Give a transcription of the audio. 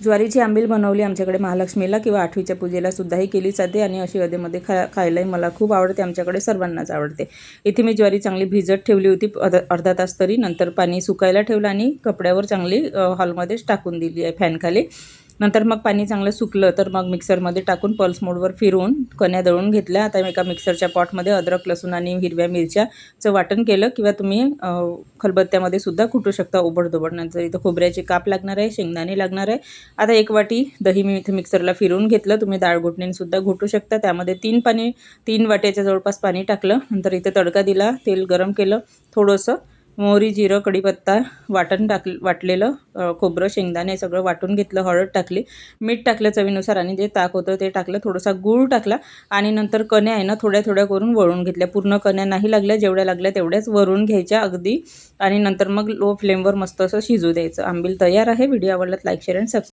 ज्वारीची आंबील बनवली आमच्याकडे महालक्ष्मीला किंवा आठवीच्या पूजेला सुद्धाही केली जाते आणि अशी अधेमध्ये खा खायलाही मला खूप आवडते आमच्याकडे सर्वांनाच आवडते. इथे मी ज्वारी चांगली भिजत ठेवली होती अर्धा अर्धा तास तरी. नंतर पाणी सुकायला ठेवलं आणि कपड्यावर चांगली हॉलमध्येच टाकून दिली आहे फॅनखाली. नंतर मग पाणी चांगलं सुकलं तर मग मिक्सरमध्ये टाकून पल्स मोडवर फिरवून कण्या दळून घेतल्या. आता एका मिक्सरच्या पॉटमध्ये अद्रक लसूण आणि हिरव्या मिरच्याचं वाटण केलं किंवा तुम्ही खलबत्त्यामध्ये सुद्धा कुटू शकता ओबडधोबड. नंतर इथं खोबऱ्याचे काप लागणार आहे शेंगदाणे लागणार आहे. आता एक वाटी दही मी इथे मिक्सरला फिरवून घेतलं. तुम्ही डाळ घोटणीने घुटू घोटू शकता. त्यामध्ये तीन पाणी तीन वाट्याच्या जवळपास पाणी टाकलं. नंतर इथे तडका दिला तेल गरम केलं. थोडंसं मोहरी जिरं कढीपत्ता वाटण टाक वाटलेलं खोबरं शेंगदाणे सगळं वाटून घेतलं हळद टाकली मीठ टाकलं चवीनुसार आणि जे ताक होतं ते टाकलं थोडासा गूळ टाकला आणि नंतर कण्या आहे ना थोड्या थोड्या करून वळून घेतल्या. पूर्ण कण्या नाही लागल्या जेवढ्या लागल्या तेवढ्याच वरून घ्यायच्या अगदी आणि नंतर मग लो फ्लेमवर मस्त असं शिजू द्यायचं. आंबील तयार आहे व्हिडिओ आवडल्यात लाईक शेअर अँड सबस्क्राईब